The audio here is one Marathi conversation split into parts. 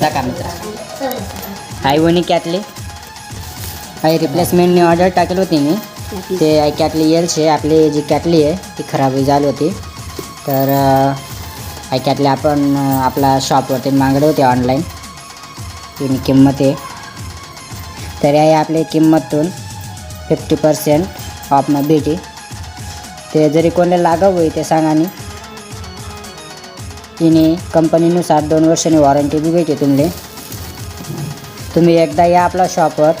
का मित्र. आई वणी कॅटली आई रिप्लेसमेंटने ऑर्डर टाकली होती मी. ते आई कॅटली येलचे आपली जी कॅटली आहे ती खराब झाली होती. तर अं, कॅटली आपण आपला शॉपवरती मागवले होते ऑनलाईन तिने किंमत आहे. तरी आहे आपली किंमतून फिफ्टी पर्सेंट ऑफमध्ये भेटी. ते जरी कोणाला लागव होई ते सांगा आणि तिने कंपनीनुसार दोन वर्षांनी वॉरंटी बी भेटे तुमले. तुम्ही एकदा या आपल्या शॉपवर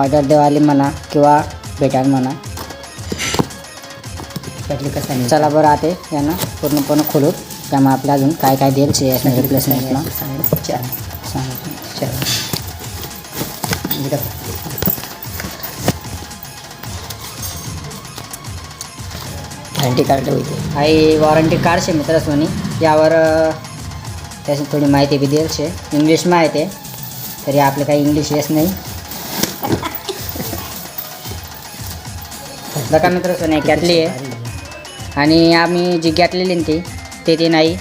ऑर्डर देवाली म्हणा किंवा भेटाल म्हणा. त्यातली कसं नाही चला बरं आते यांना पूर्णपणे खोलू त्यामुळे आपल्या अजून काय काय रिप्लेसमेंटला चार सांगा चार म्हणजे गॅरंटी कार्ड होते. आई वॉरंटी कार्डशे मित्र सोनी. यावर त्याची थोडी माहिती बी देईल शे. इंग्लिश माहिती आहे तरी आपले काही इंग्लिश येस नाही. बघा मित्र सोनी कॅटली आहे. आणि आम्ही जी कॅटली ती ते ती नाही.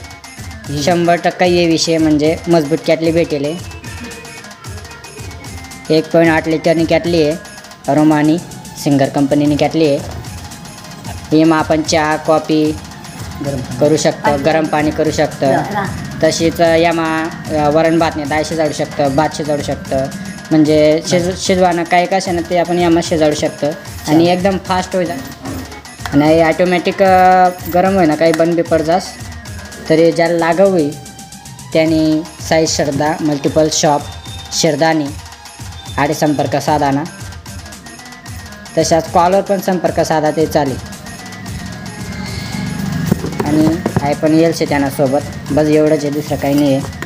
शंभर टक्का ये विषय म्हणजे मजबूत कॅटली भेटेल आहे. एक पॉईंट आठ लिटरनी कॅटली आहे. अरोमानी सिंगर कंपनीने कॅटली आहे. ही मग आपण चहा कॉफी करू शकतं गरम पाणी करू शकतं. तशीच यामा वरण भात नाही डाळ शिजाडू शकतं भात शिजाडू शकतं. म्हणजे शिज शिजवानं काय कसं ना ते आपण यामा शिजाडू शकतं. आणि एकदम फास्ट होईल. आणि ॲटोमॅटिक गरम होईना काही बंद बी पडजास तरी ज्याला लागव होई त्याने साईज श्रद्धा मल्टिपल शॉप शिरदानी आडे संपर्क साधाना. तशाच कॉलवर पण संपर्क साधा ते चालेल. आणि आय पण येईल शे त्यांना सोबत. बस एवढंच आहे दुसरं काही नाही आहे.